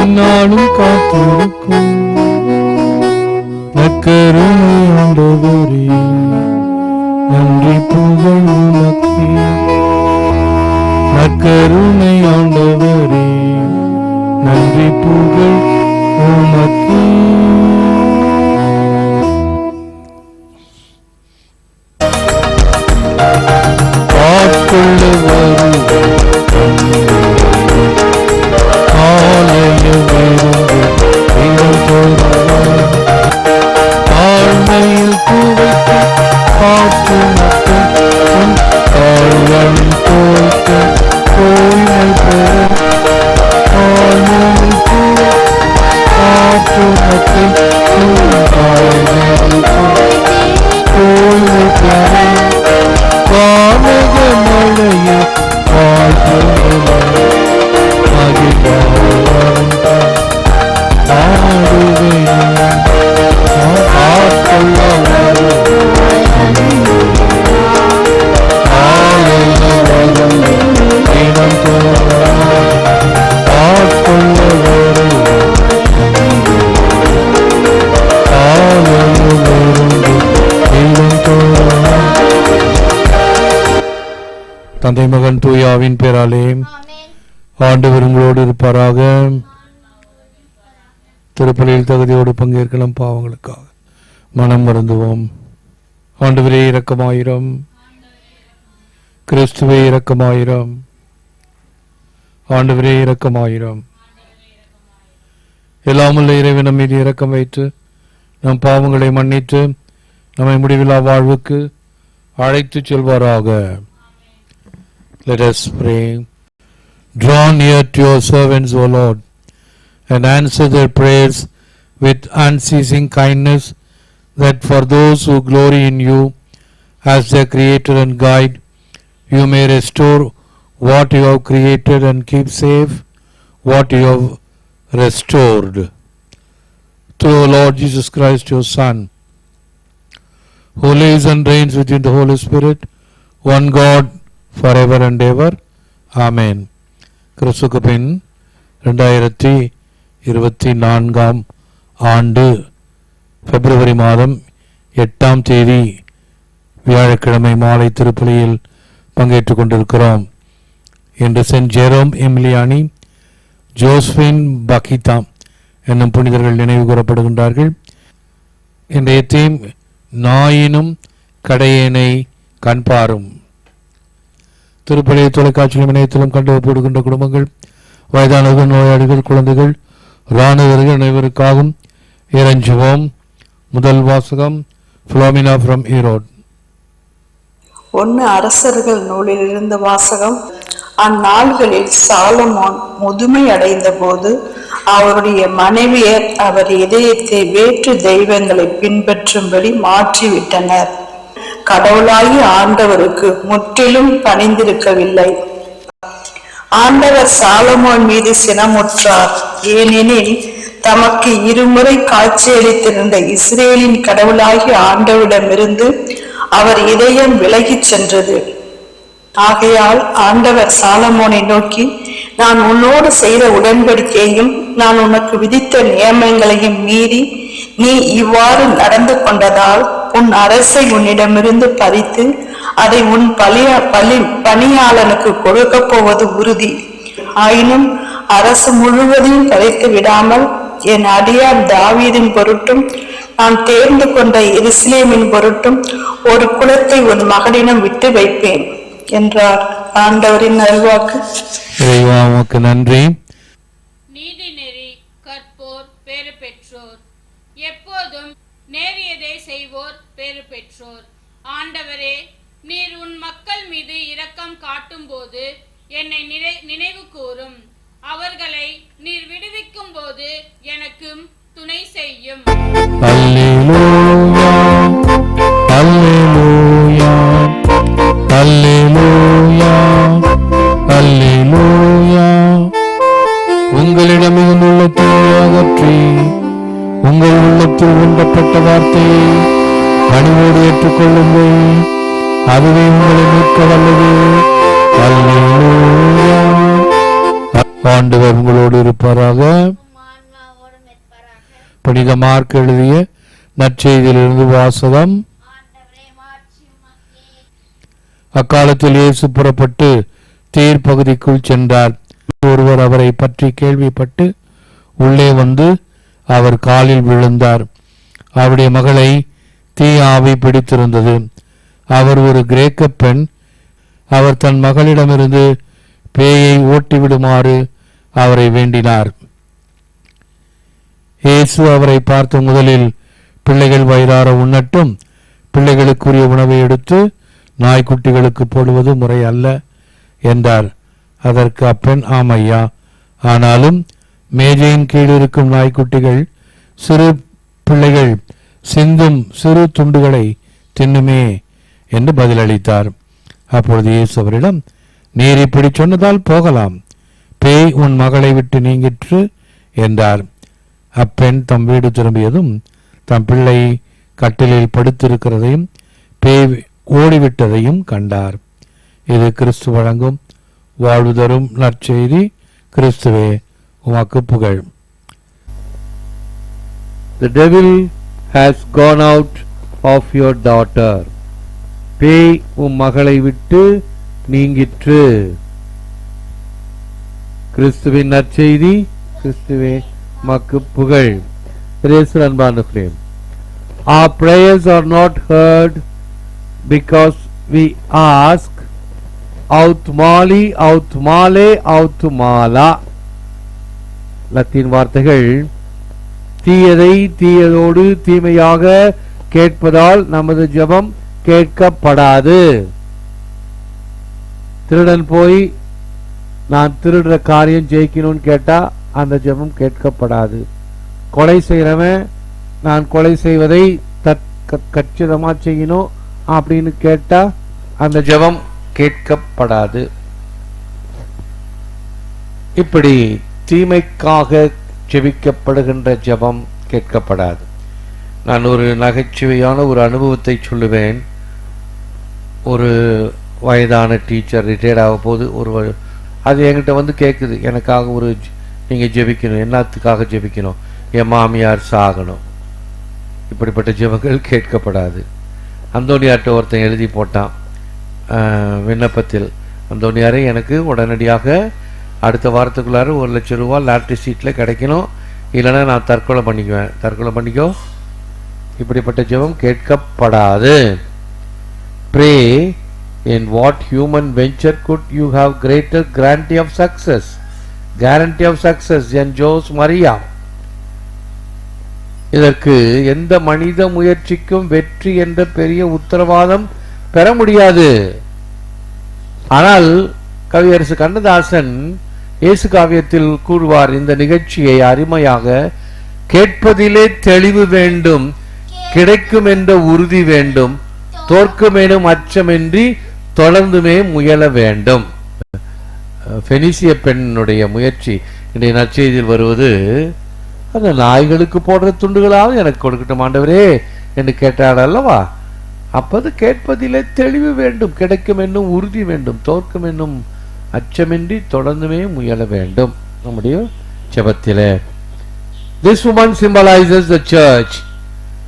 என்னாலும் காத்திருக்கும். நற்கருணை ஆண்டவரே நன்றி புகழ் உனக்கு. நக்கருணை ஆண்டவரே நன்றி புகழ் தந்தை மகன் தூயாவின் பேராலே ஆண்டவர் உங்களோடு இருப்பாராக. திருப்பலியில் தகுதியோடு பங்கேற்கலாம் பாவங்களுக்காக. மனம் வருந்துவோம். ஆண்டவரே இரக்கமாயிரம். கிறிஸ்துவே இரக்கமாயிரம். ஆண்டவரே இரக்கமாயிரம். எல்லாமுள்ள இறைவன் மீது இரக்கம் வைத்து நம் பாவங்களை மன்னித்து நம்மை முடிவில்லா வாழ்வுக்கு அழைத்துச் செல்வாராக. Let us pray. Draw near to your servants, O Lord, and answer their prayers with unceasing kindness, that for those who glory in you as their Creator and Guide, you may restore what you have created and keep safe what you have restored. Through Lord Jesus Christ, your Son, who lives and reigns within the Holy Spirit, one God, for ever and ever amen கிறிஸ்துக்கு பின் ரெண்டாயிரத்தி இருபத்தி நான்காம் ஆண்டு பிப்ரவரி மாதம் எட்டாம் தேதி வியாழக்கிழமை மாலை திருப்பலியில் பங்கேற்று கொண்டிருக்கிறோம். இன்று saint Jerome Emiliani Josephine Bakhita என்னும் புனிதர்கள் நினைவு கூறப்படுகின்றார்கள். இன்றைய தீம் நாயினும் கடையேனை கண்பாரும். திருப்பலி தொலைக்காட்சியிலும் இணையத்திலும் கண்டு போடுகின்ற குடும்பங்கள் வயதானவர்கள் நோயாளிகள் குழந்தைகள் இராணுவர்கள் அனைவருக்காகவும் இறஞ்சுவோம். முதல் வாசகம் ஃபிலோமினா ஃப்ரம் ஈரோட் ஒன்று அரசர்கள் நூலில் இருந்த வாசகம் அந்நாள்களில் சாலமோன் முதுமை அடைந்த போது அவருடைய மனைவியர் அவர் இதயத்தை வேற்று தெய்வங்களை பின்பற்றும்படி மாற்றிவிட்டனர். கடவுளாகி ஆண்டவருக்கு முற்றிலும் பணிந்திருக்கவில்லை. ஆண்டவர் சாலமோன் மீது சினமுற்றார். ஏனெனில் தமக்கு இருமுறை காட்சியளித்திருந்த இஸ்ரேலின் கடவுளாகி ஆண்டவரிடமிருந்து அவர் இதயம் விலகிச் சென்றது. ஆகையால் ஆண்டவர் சாலமோனை நோக்கி நான் உன்னோடு செய்த உடன்படிக்கையும் நான் உனக்கு விதித்த நியமங்களையும் மீறி நீ இவ்வாறு நடந்து கொண்டதால் உன் அரசை உன்னிடமிருந்து பறித்து அதை உன் பலிய பலி பணியாளனுக்கு கொடுக்கப் போவது உறுதி. ஆயினும் அரசு முழுவதையும் பறித்து விடாமல் என் அடியார் தாவீதின் பொருட்டும் நான் தேர்ந்து கொண்ட எருசலேமின் பொருட்டும் ஒரு குலத்தை உன் மகனிடம் விட்டு வைப்பேன் என்றார் ஆண்டவரின் நல்வாக்கு. இறைவா உமக்கு நன்றி. நீதி நெறி கற்போர் பேறு பெற்றோர். எப்போதும் நேரியதை செய்வோர் பேறு பெற்றோர். ஆண்டவரே நீர் உன் மக்கள் மீது இரக்கம் காட்டும்போது என்னை நினை நினைவு கூறும். அவர்களை நீர் விடுவிக்கும் போது எனக்கும் துணை செய்யும். புனித மார்க் எழுதிய நற்செய்தியிலிருந்து வாசகம். அக்காலத்தில் இயேசு புறப்பட்டு தீர்ப்பகுதிக்குள் சென்றார். ஒருவர் அவரை பற்றி கேள்விப்பட்டு உள்ளே வந்து அவர் காலில் விழுந்தார். அவருடைய மகளை தீ ஆவி பிடித்திருந்தது. அவர் ஒரு கிரேக்க பெண். அவர் தன் மகளிடமிருந்து பேயை ஓட்டிவிடுமாறு அவரை வேண்டினார். இயேசு அவரை பார்த்த முதலில் பிள்ளைகள் வயிறார உண்ணட்டும். பிள்ளைகளுக்குரிய உணவை எடுத்து நாய்க்குட்டிகளுக்கு போடுவது முறை அல்ல என்றார். அதற்கு அப்பெண் ஆமையா ஆனாலும் மேஜையின் கீழ் இருக்கும் நாய்க்குட்டிகள் சிறு பிள்ளைகள் சிந்தும் சிறு துண்டுகளை தின்னுமே என்று பதிலளித்தார். அப்பொழுது இயேசு அவரிடம் நீர் இப்படி சொன்னதால் போகலாம். பேய் உன் மகளை விட்டு நீங்கிற்று என்றார். அப்பெண் தம் வீடு திரும்பியதும் தம் பிள்ளை கட்டிலில் படுத்திருக்கிறதையும் பேய் ஓடிவிட்டதையும் கண்டார். இது கிறிஸ்து வழங்கும் வாழ்வு தரும் நற்செய்தி. கிறிஸ்துவே உமக்கு புகழ். The devil has gone out of your daughter. பேய் உம் மகளை விட்டு நீங்கிற்று. கிறிஸ்துவின் நற்செய்தி கிறிஸ்துவே மக்கு புகழ். இயேசு அன்பான ஃப்ரேம் Our prayers are not heard because we ask out mali out male out லத்தீன் வார்த்தைகள் தீயதை தீயதோடு தீமையாக கேட்பதால் நமது ஜபம் கேட்கப்படாது. திருடன் போய் நான் திருடுற காரியம் ஜெயிக்கணும்னு கேட்டா அந்த ஜெபம் கேட்கப்படாது. கொலை செய்கிறவன் நான் கொலை செய்வதை தற்க செய்யணும் அப்படின்னு கேட்டால் அந்த ஜெபம் கேட்கப்படாது. இப்படி தீமைக்காக ஜெபிக்கப்படுகின்ற ஜெபம் கேட்கப்படாது. நான் ஒரு நகைச்சுவையான ஒரு அனுபவத்தை சொல்லுவேன். ஒரு வயதான டீச்சர் ரிட்டையர்ட் ஆக போது ஒரு அது என்கிட்ட வந்து கேட்குது எனக்காக ஒரு நீங்கள் ஜெபிக்கணும். என்னத்துக்காக ஜெபிக்கணும்? என் மாமியார் சாகணும். இப்படிப்பட்ட ஜெபங்கள் கேட்கப்படாது. அந்தோனியார்ட்ட ஒருத்தன் எழுதி போட்டான். விண்ணப்பத்தில். அந்தோனியாரே எனக்கு உடனடியாக அடுத்த வாரத்துக்குள்ளார ஒரு லட்சம் ரூபா லாட்ரி சீட்டில் கிடைக்கணும். இல்லைன்னா நான் தற்கொலை பண்ணிக்குவேன். தற்கொலை பண்ணிக்கோ. இப்படிப்பட்ட ஜெபம் கேட்கப்படாது. Pray in what human venture could you have greater guarantee of success guarantee of success N Jose Maria இதற்கு எந்த மனித முயற்சிக்கும் வெற்றி என்ற பெரிய உத்தரவாதம் பெற முடியாது. ஆனால் கவியரசு கண்ணதாசன் இயேசு காவியத்தில் கூறுவார் இந்த நிகழ்ச்சியை அருமையாக கேட்பதிலே தெளிவு வேண்டும் கிடைக்கும் என்ற உறுதி வேண்டும் தோற்குமேனும் அச்சமின்றி தொடர்ந்துமே முயல வேண்டும். ஃபெனிசிய பெண்ணுடைய முயற்சி. இன்றைய நற்செய்தியில் வருவது அந்த நாய்களுக்கு போடுற துண்டுகளாவது எனக்கு கொடுக்கட்டும் ஆண்டவரே என்று கேட்டாள் அல்லவா? அப்போது கேட்பதிலே தெளிவு வேண்டும் கிடைக்கும் என்னும் உறுதி வேண்டும் தோற்கும் என்னும் அச்சமின்றி தொடர்ந்துமே முயல வேண்டும். நம்முடைய ஜெபத்திலே. This woman symbolizes the church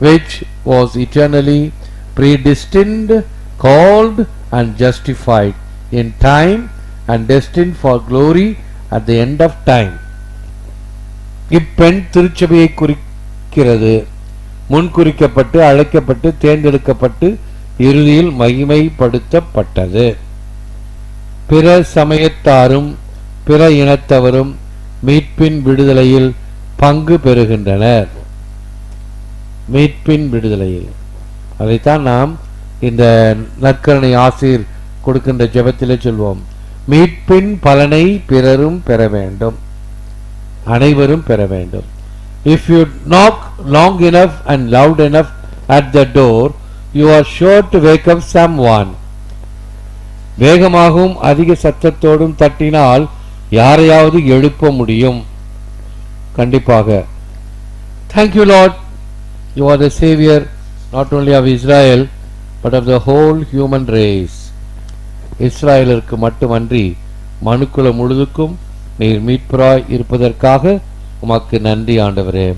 which was eternally predestined, called and justified in time and destined for glory at the end of time. இப்பெண் திருச்சபையை குறிக்கிறது. முன் குறிக்கப்பட்டு அழைக்கப்பட்டு தேர்ந்தெடுக்கப்பட்டு இறுதியில் மகிமைப்படுத்தப்பட்டது. பிற சமயத்தாரும் பிற இனத்தவரும் மீட்பின் விடுதலையில் பங்கு பெறுகின்றனர். மீட்பின் விடுதலையில். அதைத்தான் நாம் இந்த நற்கரணை ஆசிர் கொடுக்கின்ற ஜெபத்திலே சொல்வோம். மீட்பின் பலனை பிறரும் பெற வேண்டும் அனைவரும் பெற வேண்டும் if you knock long enough and loud enough at the door you are sure to wake up someone வேகமாகவும் அதிக சத்தத்தோடும் தட்டினால் யாரையாவது எழுப்ப முடியும் கண்டிப்பாக thank you Lord you are the saviour not only of Israel but of the whole human race இஸ்ராயலருக்கு மட்டுமன்றி மனுக்குலம் முழுதுக்கும் நீர் மீட்பராய் இருப்பதற்காக உமக்கு நன்றி ஆண்டவரே.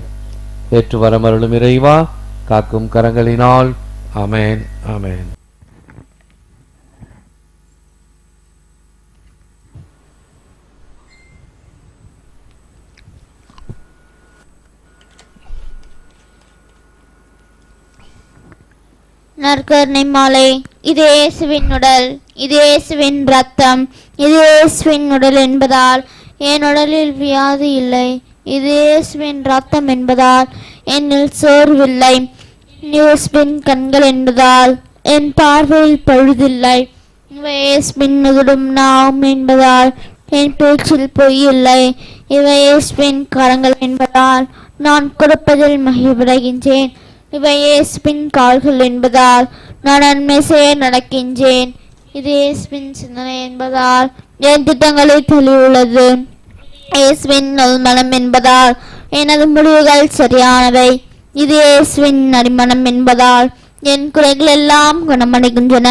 ஏற்று வரமருளும் இறைவா காக்கும் கரங்களினால். அமேன் அமேன் நற்கருணை மாலை இது இயேசுவின் உடல். இது இயேசுவின் ரத்தம் இது இயேசுவின் உடல் என்பதால் என் உடலில் வியாதி இல்லை. இது இயேசுவின் ரத்தம் என்பதால் என்னில் சோர்வில்லை. இயேசுவின் கண்கள் என்பதால் என் பார்வையில் பழுதில்லை. இவை இயேசுவின் நுகடும் நாம் என்பதால் என் பேச்சில் பொய் இல்லை. இவை இயேசுவின் கரங்கள் என்பதால் நான் கொடுப்பதில் மகிழ்வடைகின்றேன் இவை இயேசுவின் கால்கள் என்பதால் நான் நன்மை செய்ய நடக்கின்றேன். இது இயேசுவின் சிந்தனை என்பதால் என் திட்டங்களை தெளிவுள்ளது. இயேசுவின் நல்மனம் என்பதால் எனது முடிவுகள் சரியானவை. இது இயேசுவின் நரிமணம் என்பதால் என் குறைகள் எல்லாம் குணமடைகின்றன.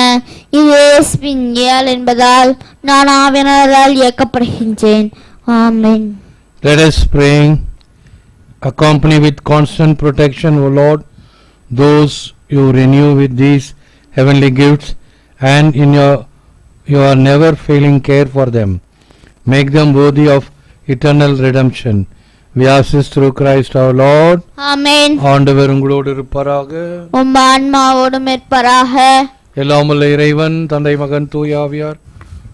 இது இயேசுவின் இயல் என்பதால் நான் ஆவியனரால் இயக்கப்படுகின்றேன். ஆமென். Let us pray. Accompany with constant protection, O Lord, those you renew with these heavenly gifts, and in your your never failing care for them. Make them worthy of eternal redemption. We ask this through Christ our Lord. ஆமென் ஆண்டவர் உங்களோடு இருப்பாராக. உம் ஆன்மாவோடும் இருப்பராக. எல்லாமுள்ள இறைவன் தந்தை மகன் தூயாவியார்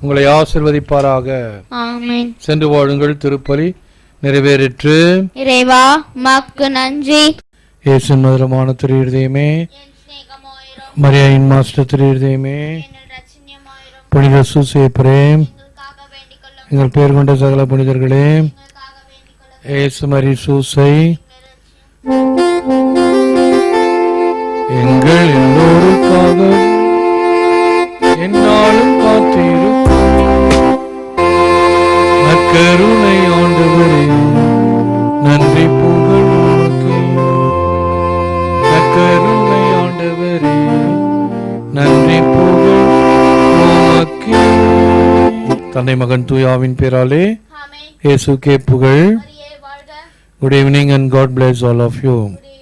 உங்களை ஆசிர்வதிப்பாராக. ஆமென். சென்று வாழுங்கள் திருப்பலி. நிறைவேறிற்று. இறைவா உமக்கு நன்றி. இயேசு மதுரமான திரு இருதயமே மரியாயின் மாஸ்டர் திருதயமே புனித சூசே பிரேம் எங்கள் பேர் கொண்ட சகல புனிதர்களே எங்களுக்காக ஏசு மரி சூசை. எங்கள் எல்லோருக்காக என்னாலும் தந்தை மகன் தூயாவின் பேராலே ஆமென். இயேசுக்கே புகழ். மரியே வாழ்க. Good evening and God bless all of you. குடி